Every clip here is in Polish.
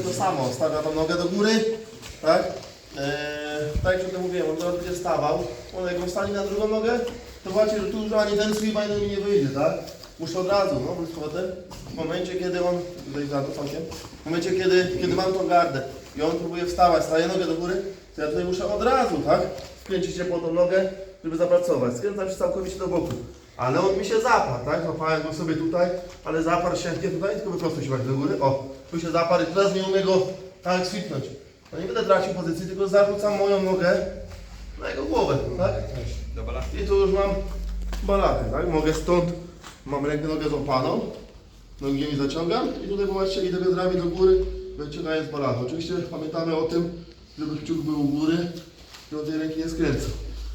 to samo. Stawia tą nogę do góry, tak? Eee, tak jak przedtem mówiłem, on teraz będzie stawał. On jak on stanie na drugą nogę, to właśnie, że tu już ani ten sweep, ani mi nie wyjdzie, tak? Muszę od razu, no, z powrotem. W momencie, kiedy on, tutaj za to całkiem, w momencie, kiedy, kiedy mam tą gardę i on próbuje wstawać, staje nogę do góry, to ja tutaj muszę od razu, tak? Wkręcić się po tą nogę, żeby zapracować. Skręcam się całkowicie do boku. Ale on mi się zaparł, tak? Złapałem go sobie tutaj, ale zaparł się nie tutaj, tylko wyprostuj się bardziej do góry. O, tu się zaparł i teraz nie umie go tak switnąć. No nie będę tracił pozycji, tylko zarzucam moją nogę na jego głowę, tak? I tu już mam balachę, tak? Mogę stąd, mam rękę nogę złapaną, nogi mi zaciągam i tutaj właśnie idę biodrami do góry, wyciągając balachę. Oczywiście pamiętamy o tym, żeby kciuk był u góry i on tej ręki nie skręcał.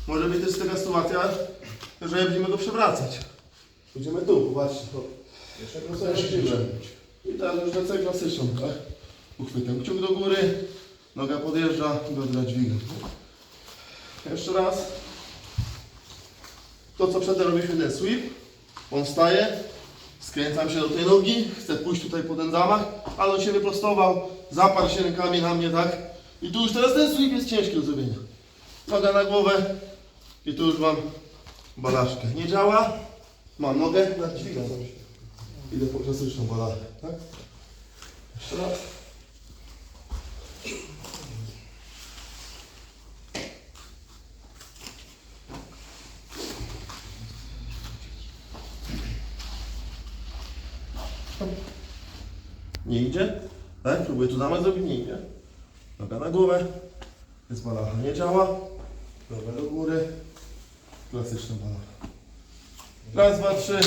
Może być też taka sytuacja, że będziemy go przewracać. Będziemy tu, właśnie. To. Jeszcze sobie siedzimy. I teraz już lecę klasyczną, tak? Uchwytem kciuk do góry, noga podjeżdża, biodra dźwigam. Jeszcze raz. To co przedtem robiliśmy ten sweep, on wstaje, skręcam się do tej nogi, chcę pójść tutaj po ten zamach, ale on się wyprostował, zaparł się rękami na mnie, tak? I tu już teraz ten sweep jest ciężki do zrobienia. Noga na głowę i tu już mam balaszkę. Nie działa, mam nogę, nadźwigam. Idę po klasyczną balachę, tak? Jeszcze raz. Nie idzie? Tak? Próbuję tu zamach zrobić, nie idzie. Noga na głowę. Jest balacha. Nie działa. Noga do góry. Klasyczna balacha. Raz, dwa, trzy.